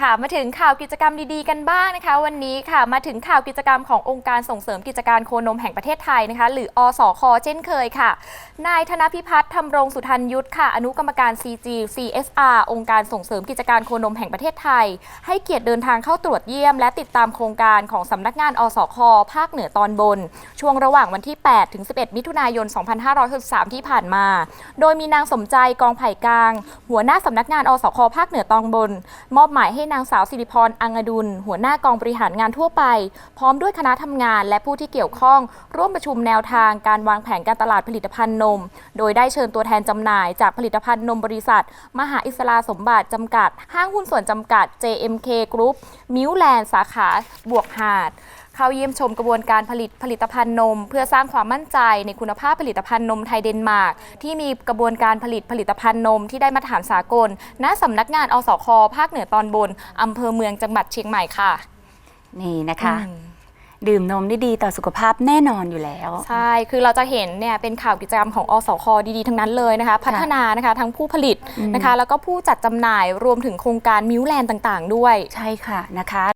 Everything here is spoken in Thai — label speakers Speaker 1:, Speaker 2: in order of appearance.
Speaker 1: ค่ะมาถึงข่าวกิจกรรมดีๆกันบ้างนะคะ วันนี้ค่ะมาถึงข่าวกิจกรรมขององค์การส่งเสริมกิจการโคนมแห่งประเทศไทยนะคะ หรืออสคเช่นเคยค่ะ นายธนพิพัฒน์ธำรงสุทันยุทธค่ะ อนุกรรมการ CG CSR องค์การส่งเสริมกิจการโคนมแห่งประเทศไทย ให้เกียรติเดินทางเข้าตรวจเยี่ยม และติดตามโครงการของสำนักงานอสคภาคเหนือตอนบน ช่วงระหว่างวันที่ 8 ถึง 11 มิถุนายน 2563 ที่ผ่านมา โดยมีนางสมใจกองไผ่กลาง หัวหน้าสำนักงานอสคภาคเหนือตอนบน มอบหมายให้นางสาวสิริพรอังอดุล หัวหน้ากองบริหารงานทั่วไป พร้อมด้วยคณะทำงานและผู้ที่เกี่ยวข้อง ร่วมประชุมแนวทางการวางแผนการตลาดผลิตภัณฑ์นม โดยได้เชิญตัวแทนจำหน่ายจากผลิตภัณฑ์นมบริษัท มหาอิสลาสมบัติจำกัด ห้างหุ้นส่วนจำกัด JMK Group มิวแลนด์สาขาบวกหาดเข้าเยี่ยมชมกระบวนการผลิตผลิตภัณฑ์นม เพื่อสร้างความมั่นใจในคุณภาพผลิตภัณฑ์นมไทยเดนมาร์กที่มีกระบวนการผลิตผลิตภัณฑ์นมที่ได้มาตรฐานสากล ณสำนักงานอสคภาคเหนือตอนบนอำเภอเมืองจังหวัดเชียงใหม่ค่ะ
Speaker 2: นี่นะคะ
Speaker 1: อืม
Speaker 2: ดื่มนมได้ดีต่อสุขภาพแน่นอนอยู่แล้ว
Speaker 1: ใช่ คือเราจะเห็นเนี่ยเป็นข่าวกิจกรรมของอสคดีๆ ทั้งนั้นเลยนะคะ พัฒนานะคะทั้งผู้ผลิตนะคะ แล้วก็ผู้จัดจำหน่ายรวมถึงโครงการมิวแลนด์ต่างๆ ด้วย
Speaker 2: ใช่ค่ะนะคะ